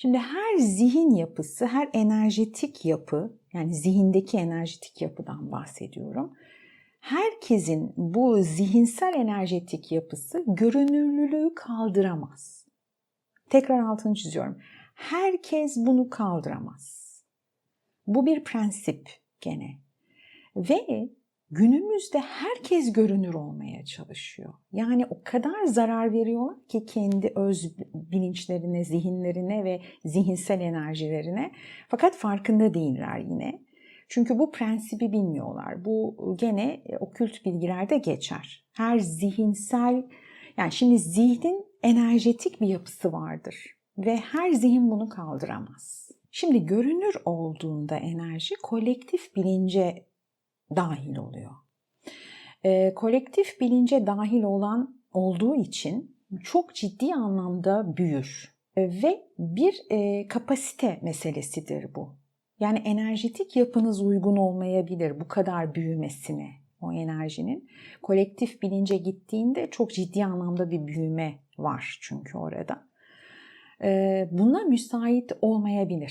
Şimdi her zihin yapısı, her enerjetik yapı, yani zihindeki enerjetik yapıdan bahsediyorum. Herkesin bu zihinsel enerjetik yapısı görünürlülüğü kaldıramaz. Tekrar altını çiziyorum. Herkes bunu kaldıramaz. Bu bir prensip gene. Ve günümüzde herkes görünür olmaya çalışıyor. Yani o kadar zarar veriyorlar ki kendi öz bilinçlerine, zihinlerine ve zihinsel enerjilerine. Fakat farkında değiller yine. Çünkü bu prensibi bilmiyorlar. Bu gene okült bilgilerde geçer. Her zihinsel, yani şimdi zihnin enerjetik bir yapısı vardır. Ve her zihin bunu kaldıramaz. Şimdi görünür olduğunda enerji kolektif bilince dahil oluyor. E, kolektif bilince dahil olan olduğu için çok ciddi anlamda büyür E, ve bir e, kapasite meselesidir bu. Yani enerjetik yapınız uygun olmayabilir bu kadar büyümesine o enerjinin. Kolektif bilince gittiğinde çok ciddi anlamda bir büyüme var çünkü orada. E, buna müsait olmayabilir.